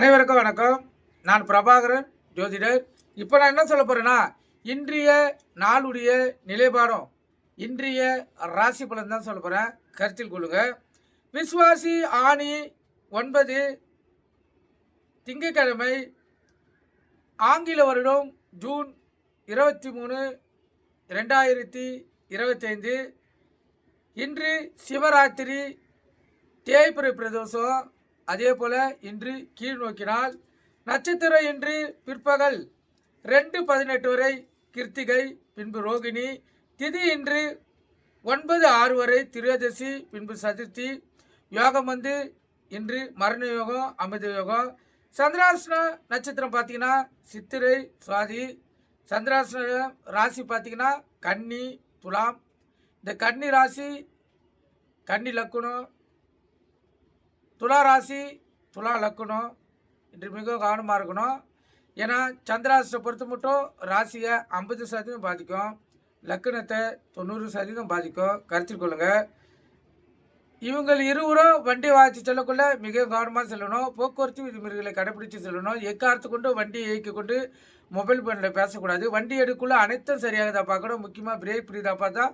அனைவருக்கும் வணக்கம். நான் பிரபாகரன் ஜோதிடர். இப்போ நான் என்ன சொல்ல போகிறேன்னா இன்றைய நாளுடைய நிலைப்பாடும் இன்றைய ராசி பலன் தான் சொல்ல போகிறேன் கருத்தில் கொள்ளுங்க. விஸ்வாசி ஆணி ஒன்பது திங்கட்கிழமை ஆங்கில வருடம் ஜூன் இருபத்தி மூணு ரெண்டாயிரத்தி இருபத்தைந்து. இன்று சிவராத்திரி தேய்பிரை பிரதோஷம் அதே போல் இன்று கீழ் நோக்கினால் நட்சத்திரம் இன்று பிற்பகல் ரெண்டு பதினெட்டு வரை கிருத்திகை பின்பு ரோகிணி திதி இன்று ஒன்பது ஆறு வரை திரியோதசி பின்பு சதுர்த்தி யோகம் வந்து இன்று மரண யோகம் அமிர்த யோகம். சந்திராசன நட்சத்திரம் பார்த்தீங்கன்னா சித்திரை சுவாதி. சந்திராசன ராசி பார்த்தீங்கன்னா கன்னி துலாம். இந்த கன்னி ராசி கன்னி லக்குணம் துலா ராசி துலா லக்குனம் இன்று மிகவும் கவனமாக இருக்கணும். ஏன்னா சந்திராசிரை பொறுத்த மட்டும் ராசியை ஐம்பது சதவீதம் பாதிக்கும். லக்குனத்தை தொண்ணூறு சதவீதம் பாதிக்கும். கருத்தில் கொள்ளுங்கள் இவங்கள் இருவரும் வண்டி வாய்ச்சி செல்லக்குள்ள மிக கவனமாக செல்லணும். போக்குவரத்து விதிமுறைகளை கடைபிடித்து செல்லணும். எக்காரத்து கொண்டு வண்டியை இயக்கி கொண்டு மொபைல் ஃபோனில் பேசக்கூடாது. வண்டி எடுக்குள்ள அனைத்தும் சரியாக தான் பார்க்கணும். முக்கியமாக பிரேக் பிடிதா பார்த்தா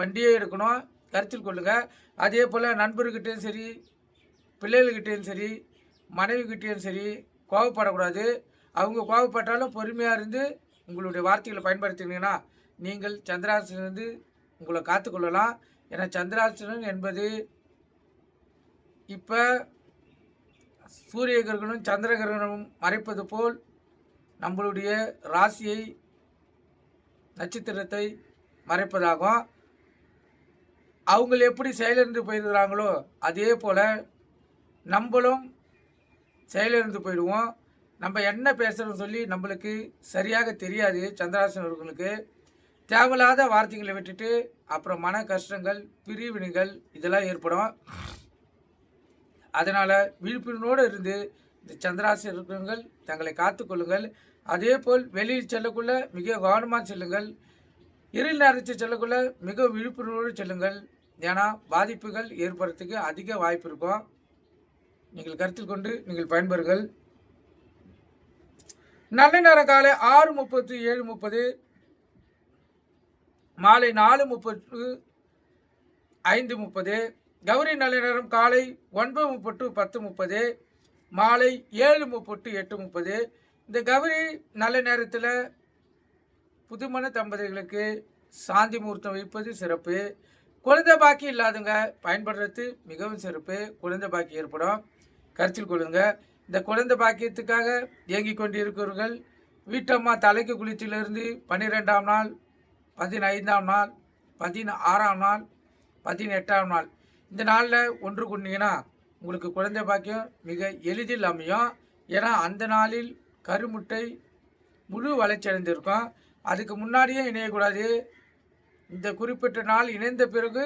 வண்டியே எடுக்கணும். கருத்தில் கொள்ளுங்கள் அதே போல் நண்பர்கிட்டையும் சரி பிள்ளைகள்கிட்டேயும் சரி மனைவிக்கிட்டேயும் சரி கோவப்படக்கூடாது. அவங்க கோவப்பட்டாலும் பொறுமையாக இருந்து உங்களுடைய வார்த்தைகளை பயன்படுத்தினீங்கன்னா நீங்கள் சந்திராசனிலிருந்து உங்களை காத்துக்கொள்ளலாம் ஏன்னா சந்திராசனன் என்பது இப்போ சூரிய கிரகணம் சந்திர கிரகணம் மறைப்பது போல் நம்மளுடைய ராசியை நட்சத்திரத்தை மறைப்பதாகும். அவங்க எப்படி செயலிருந்து போயிருக்கிறாங்களோ அதே போல் நம்மளும் செயலிழந்து போயிடுவோம். நம்ம என்ன பேசுகிறோம்னு சொல்லி நம்மளுக்கு சரியாக தெரியாது சந்திராசனர்களுக்கு தேவையில்லாத வார்த்தைகளை விட்டுட்டு அப்புறம் மன கஷ்டங்கள் பிரிவினைகள் இதெல்லாம் ஏற்படும். அதனால் விழிப்புணர்வோடு இருந்து இந்த சந்திராசனர்கள் தங்களை காத்துக்கொள்ளுங்கள் அதே போல் வெளியில் செல்லக்குள்ள மிக கவனமாக செல்லுங்கள். இருள் நேரத்தில் செல்லக்குள்ள மிக விழிப்புணர்வோடு செல்லுங்கள். ஏன்னா பாதிப்புகள் ஏற்படுறதுக்கு அதிக வாய்ப்பு இருக்கும். நீங்கள் கருத்தில் கொண்டு நீங்கள் பயன்பெறுங்கள். நல்ல நேரம் காலை ஆறு முப்பத்து ஏழு முப்பது மாலை நாலு முப்பத்து ஐந்து முப்பது கௌரி நல்ல நேரம் காலை ஒன்பது முப்பட்டு பத்து முப்பது மாலை ஏழு முப்பட்டு எட்டு முப்பது. இந்த கௌரி நல்ல நேரத்தில் புதுமண தம்பதிகளுக்கு சாந்தி முகூர்த்தம் வைப்பது சிறப்பு. குழந்தை பாக்கி இல்லாதவங்க பயன்படுறது மிகவும் சிறப்பு. குழந்தை பாக்கி ஏற்படும். கருத்தில் கொள்ளுங்க. இந்த குழந்தை பாக்கியத்துக்காக இயங்கிக் கொண்டிருக்கிறவர்கள் வீட்டம்மா தலைக்கு குளித்திலிருந்து பன்னிரெண்டாம் நாள் பதினைந்தாம் நாள் பதினாறாம் நாள் பதினெட்டாம் நாள். இந்த நாளில் ஒன்று கொண்டீங்கன்னா உங்களுக்கு குழந்தை பாக்கியம் மிக எளிதில் அமையும். ஏன்னா அந்த நாளில் கருமுட்டை முழு வளர்ச்சி அடைந்திருக்கும் அதுக்கு முன்னாடியே இணையக்கூடாது. இந்த குறிப்பிட்ட நாள் இணைந்த பிறகு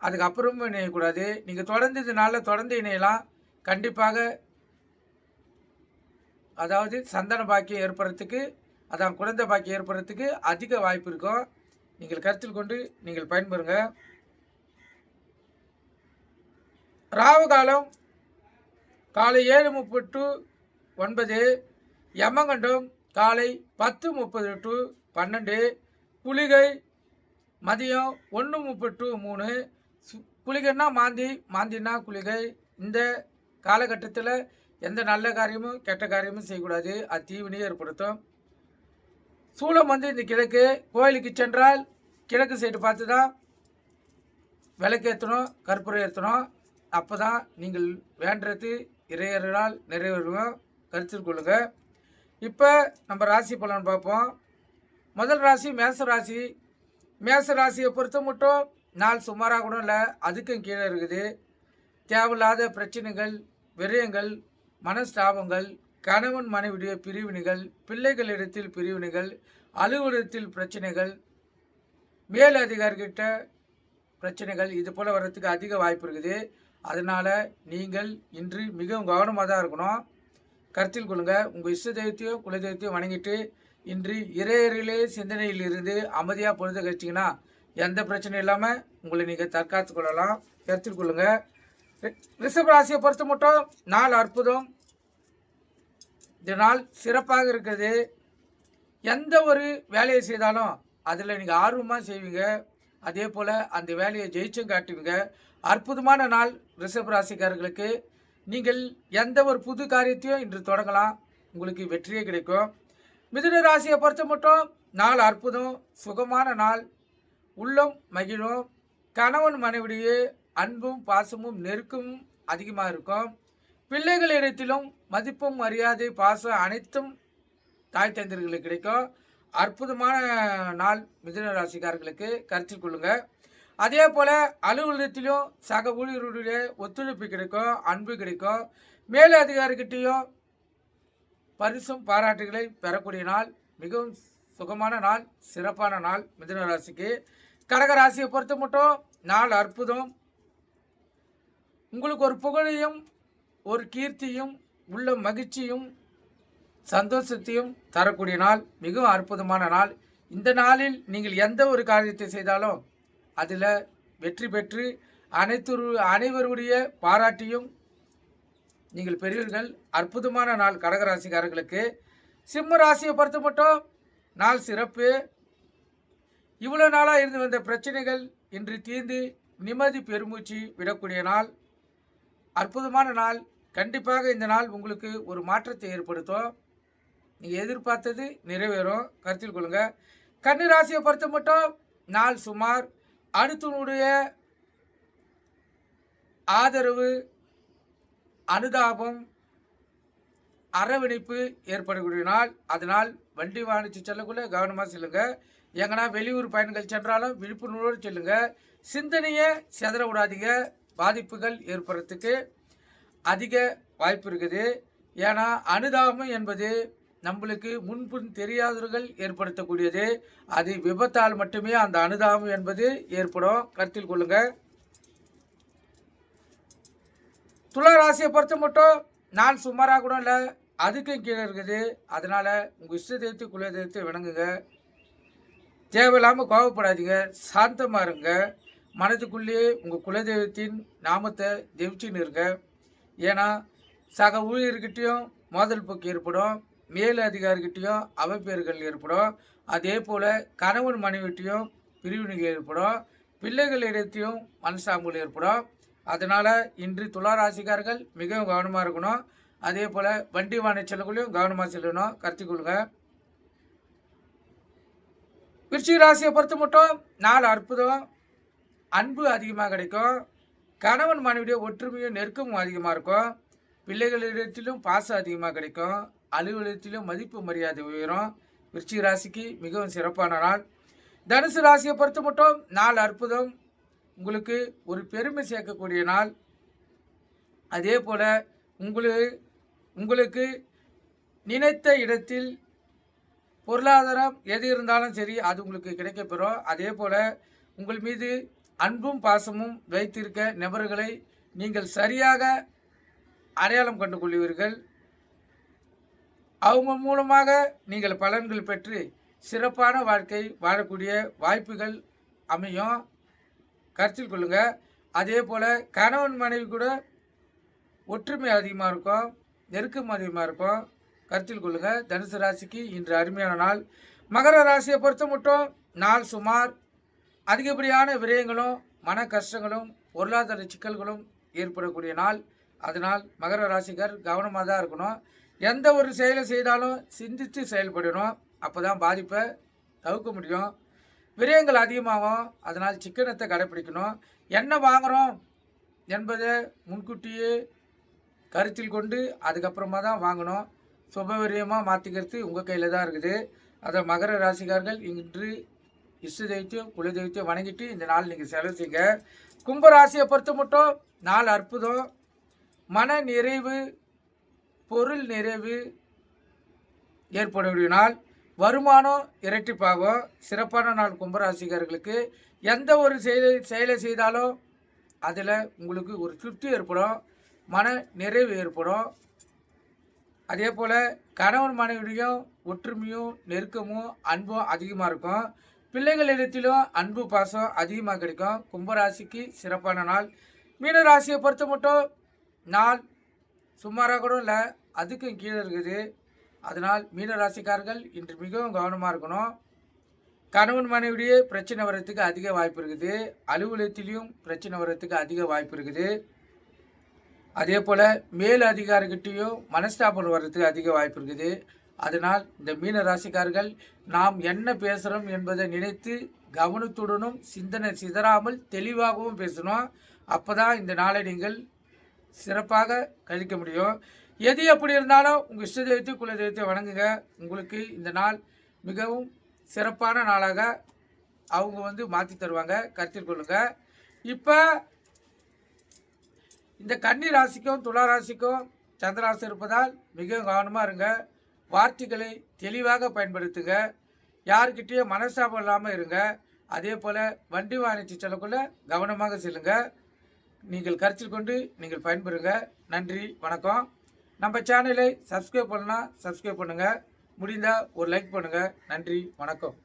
அதுக்கப்புறமும் இணையக்கூடாது. நீங்கள் தொடர்ந்து இதனால் நாளில் தொடர்ந்து இணையலாம். கண்டிப்பாக அதாவது சந்தன பாக்கியம் ஏற்படுறதுக்கு அதான் குழந்தை பாக்கியம் ஏற்படுறதுக்கு அதிக வாய்ப்பு இருக்கும். நீங்கள் கருத்தில் கொண்டு நீங்கள் பயன்பெறுங்க. ராவு காலம் காலை ஏழு முப்பது டு ஒன்பது யமகண்டம் காலை பத்து முப்பது டு பன்னெண்டு குளிகை மதியம் ஒன்று முப்பது டு மூணு குளிகைன்னா மாந்தி மாந்தின்னா குளிகை. இந்த காலகட்டத்தில் எந்த நல்ல காரியமும் கெட்ட காரியமும் செய்யக்கூடாது. அது தீவினையை ஏற்படுத்தும். சூளம் வந்து இந்த கிழக்கு கோயிலுக்கு சென்றால் கிழக்கு சைடு பார்த்து தான் விளக்கேற்றணும் கற்பூரம் ஏற்றணும் அப்போ தான் நீங்கள் வேண்டுறது இறையர்களால் நிறைவேறும். கருத்தில் கொள்ளுங்கள் இப்போ நம்ம ராசி பலன் பார்ப்போம். முதல் ராசி மேச ராசி. மேச ராசியை பொறுத்த மட்டும் நாள் சுமாராக கூட இல்லை. அதுக்கும் கீழே இருக்குது. தேவையில்லாத பிரச்சனைகள் விரயங்கள் மனஸ்தாபங்கள் கணவன் மனைவிடைய பிரிவினைகள் பிள்ளைகளிடத்தில் பிரிவினைகள் அலுவலகத்தில் பிரச்சனைகள் மேல் அதிகாரிகிட்ட பிரச்சனைகள் இது போல் வர்றதுக்கு அதிக வாய்ப்பு இருக்குது. அதனால் நீங்கள் இன்று மிகவும் கவனமாக தான் இருக்கணும். கருத்தில் கொள்ளுங்கள் உங்கள் இஷ்ட தெய்வத்தையும் குல தெய்வத்தையும் வணங்கிட்டு இன்று இறையறிலே சிந்தனையில் இருந்து அமைதியாக பொழுது கழிச்சிங்கன்னா எந்த பிரச்சனையும் இல்லாமல் உங்களை நீங்கள் தற்காத்து கொள்ளலாம். கருத்தில் கொள்ளுங்கள் ரிஷப் ராசியை பொறுத்த மட்டும் நாள் அற்புதம். இந்த நாள் சிறப்பாக இருக்குது. எந்த ஒரு வேலையை செய்தாலும் அதில் நீங்கள் ஆர்வமாக செய்வீங்க. அதே போல் அந்த வேலையை ஜெயிச்சும் காட்டுவீங்க. அற்புதமான நாள் ரிஷப் ராசிக்காரர்களுக்கு நீங்கள் எந்த ஒரு புது காரியத்தையும் இன்று தொடங்கலாம். உங்களுக்கு வெற்றியே கிடைக்கும். மிதுன ராசியை பொறுத்த மட்டும் நாள் அற்புதம் சுகமான நாள் உள்ளம் மகிழும். கணவன் மனைவிடையே அன்பும் பாசமும் நெருக்கமும் அதிகமாக இருக்கும் பிள்ளைகளிடத்திலும் மதிப்பும் மரியாதை பாசம் அனைத்தும் தாய் தந்தர்களுக்கு கிடைக்கும். அற்புதமான நாள் மிதுன ராசிக்காரர்களுக்கு கருத்தில் கொள்ளுங்க. அதே போல் அலுவலகத்திலும் சக ஊழியர்களுடைய ஒத்துழைப்பு கிடைக்கும் அன்பு கிடைக்கும். மேல அதிகாரிகிட்டையும் பரிசும் பாராட்டுகளை பெறக்கூடிய நாள் மிகவும் சுகமான நாள் சிறப்பான நாள் மிதுன ராசிக்கு. கடகராசியை பொறுத்த மட்டும் நாள் அற்புதம் உங்களுக்கு ஒரு புகழையும் ஒரு கீர்த்தியும் உள்ள மகிழ்ச்சியும் சந்தோஷத்தையும் தரக்கூடிய நாள் மிகவும் அற்புதமான நாள். இந்த நாளில் நீங்கள் எந்த ஒரு காரியத்தை செய்தாலும் அதில் வெற்றி பெற்று அனைத்து அனைவருடைய பாராட்டியும் நீங்கள் பெறுவீர்கள். அற்புதமான நாள் கடகராசிக்காரர்களுக்கு. சிம்ம ராசியை பொறுத்த மட்டும் நாள் சிறப்பு. இவ்வளோ நாளாக இருந்து வந்த பிரச்சனைகள் இன்று தீர்ந்து நிம்மதி பெருமூச்சு விடக்கூடிய நாள். அற்புதமான நாள். கண்டிப்பாக இந்த நாள் உங்களுக்கு ஒரு மாற்றத்தை ஏற்படுத்தும். நீங்கள் எதிர்பார்த்தது நிறைவேறும். கருத்தில் கொள்ளுங்க. கன்னி ராசியை பொறுத்த மட்டும் நாள் சுமார் அடுத்தனுடைய ஆதரவு அனுதாபம் அரவணைப்பு ஏற்படக்கூடிய நாள். அதனால் வண்டி வாணிச்சு செல்லக்குள்ளே கவனமாக செல்லுங்க. எங்கன்னா வெளியூர் பயணங்கள் சென்றாலும் விழிப்புணர்வோடு செல்லுங்க. சிந்தனையை செதற விடாதீங்க. பாதிப்புகள் ஏற்படுறதுக்கு அதிக வாய்ப்பு இருக்குது. ஏன்னா அனுதாபம் என்பது நம்மளுக்கு முன்பின் தெரியாதவர்கள் ஏற்படுத்தக்கூடியது. அது விபத்தால் மட்டுமே அந்த அனுதாபம் என்பது ஏற்படும். கருத்தில் கொள்ளுங்க. துலா ராசியை பொறுத்த மட்டும் நான் சுமாராக கூட இல்லை அதுக்கும் கீழே இருக்குது. அதனால் உங்கள் இஷ்ட தெய்வத்தை குல தெய்வத்தை தேவையில்லாமல் கோவப்படாதீங்க. சாந்தமாக இருங்க. மனதுக்குள்ளேயே உங்கள் குலதெய்வத்தின் நாமத்தை ஜெபிச்சுன்னு இருங்க ஏன்னா சக ஊழியர்கிட்டையும் மோதல் போக்கு ஏற்படும் மேல் அதிகாரிகிட்டையும் அவப்பேறுகள் ஏற்படும். அதே போல் கணவன் மனைவிட்டையும் பிரிவினைகள் ஏற்படும் பிள்ளைகளிடத்தையும் மனசாம்பல் ஏற்படும். அதனால் இன்று துளாராசிக்காரர்கள் மிகவும் கவனமாக இருக்கணும். அதே போல் வண்டி வாகன செல்லக்குள்ளேயும் கவனமாக செல்லணும். கருத்திக்கொள்ளுங்க விருச்சிக ராசியை பொறுத்த மட்டும் நாலு அற்புதம். அன்பு அதிகமாக கிடைக்கும். கணவன் மனைவியுடைய ஒற்றுமையும் நெருக்கமும் அதிகமாக இருக்கும். பிள்ளைகளிடத்திலும் பாசம் அதிகமாக கிடைக்கும். அலுவலகத்திலும் மதிப்பு மரியாதை உயரும். விருச்சிக ராசிக்கு மிகவும் சிறப்பான நாள். தனுசு ராசியை பொறுத்த மட்டும் நாள் அற்புதம். உங்களுக்கு ஒரு பெருமை சேர்க்கக்கூடிய நாள். அதே போல் உங்களுக்கு உங்களுக்கு நினைத்த இடத்தில் பொருளாதாரம் எது இருந்தாலும் சரி அது உங்களுக்கு கிடைக்கப்பெறும். அதே போல் உங்கள் மீது அன்பும் பாசமும் வைத்திருக்க நபர்களை நீங்கள் சரியாக அடையாளம் கண்டு கொள்வீர்கள் அவங்க மூலமாக நீங்கள் பலன்கள் பெற்று சிறப்பான வாழ்க்கை வாழக்கூடிய வாய்ப்புகள் அமையும். கருத்தில் கொள்ளுங்க. அதே போல் கணவன் மனைவி கூட ஒற்றுமை அதிகமாக இருக்கும் நெருக்கம் அதிகமாக இருக்கும். கருத்தில் கொள்ளுங்கள் தனுசு ராசிக்கு இன்று அருமையான நாள். மகர ராசியை பொறுத்த மட்டும் நாள் சுமார் அதிகப்படியான விரயங்களும் மன கஷ்டங்களும் பொருளாதார சிக்கல்களும் ஏற்படக்கூடிய நாள். அதனால் மகர ராசிகர் கவனமாக தான் இருக்கணும். எந்த ஒரு செயலை செய்தாலும் சிந்தித்து செயல்படணும். அப்போ தான் பாதிப்பை தவிர்க்க முடியும். விரயங்கள் அதிகமாகும். அதனால் சிக்கனத்தை கடைப்பிடிக்கணும். என்ன வாங்குகிறோம் என்பதை முன்கூட்டியே கருத்தில் கொண்டு அதுக்கப்புறமா தான் வாங்கணும். சுபவிரியமாக மாற்றிக்கிறது உங்கள் கையில் தான் இருக்குது. அதை மகர ராசிக்காரர்கள் இன்று இஷ்ட தெய்வத்தையும் குல தெய்வத்தையும் வணங்கிட்டு இந்த நாள் நீங்கள் செலவு செய்யுங்க கும்பராசியை பொறுத்த மட்டும் நாள் அற்புதம். மன நிறைவு பொருள் நிறைவு ஏற்படக்கூடிய நாள். வருமானம் இரட்டிப்பாகும். சிறப்பான நாள் கும்பராசிக்காரர்களுக்கு. எந்த ஒரு செயலை செயலை செய்தாலும் அதில் உங்களுக்கு ஒரு திருப்தி ஏற்படும். மன நிறைவு ஏற்படும். அதே போல் கணவன் மனைவியும் ஒற்றுமையும் நெருக்கமும் அன்பும் அதிகமாக இருக்கும். பிள்ளைகளிடத்திலும் அன்பு பாசம் அதிகமாக கிடைக்கும். கும்பராசிக்கு சிறப்பான நாள். மீனராசியை பொறுத்த மட்டும் நாள் சுமாராக கூட இல்லை அதுக்கும் கீழே இருக்குது. அதனால் மீன ராசிக்காரர்கள் இன்று மிகவும் கவனமாக இருக்கணும். கணவன் மனைவிடையே பிரச்சனை வர்றதுக்கு அதிக வாய்ப்பு இருக்குது. அலுவலகத்திலையும் பிரச்சனை வர்றதுக்கு அதிக வாய்ப்பு இருக்குது. அதே போல் மேல் அதிகாரிகிட்டேயும் மனஸ்தாபம் வர்றதுக்கு அதிக வாய்ப்பு இருக்குது. அதனால் இந்த மீன ராசிக்காரர்கள் நாம் என்ன பேசுகிறோம் என்பதை நினைத்து கவனத்துடனும் சிந்தனை சிதறாமல் தெளிவாகவும் பேசணும். அப்போ தான் இந்த நாளை நீங்கள் சிறப்பாக கழிக்க முடியும். எது எப்படி இருந்தாலும் உங்கள் இஷ்ட தெய்வத்தை குல தெய்வத்தை வணங்குங்க. உங்களுக்கு இந்த நாள் மிகவும் சிறப்பான நாளாக அவங்க வந்து மாற்றி தருவாங்க. கருத்தில் கொள்ளுங்க. இப்போ இந்த கன்னி ராசிக்கும் துளா ராசிக்கும் சந்திராசி இருப்பதால் மிகவும் கவனமாக இருங்க. வார்த்தைகளை தெளிவாக பயன்படுத்துங்க. யார்கிட்டயும் மனசாபம் இல்லாமல் இருங்க. அதே போல் வண்டி வாணிச்சு செல்லக்குள்ள கவனமாக செல்லுங்க. நீங்கள் கருத்தில் கொண்டு நீங்கள் பயன்பெறுங்க. நன்றி வணக்கம். நம்ம சேனலை சப்ஸ்கிரைப் பண்ணலாம் சப்ஸ்கிரைப் பண்ணுங்கள் முடிந்தால் ஒரு லைக் பண்ணுங்கள் நன்றி வணக்கம்.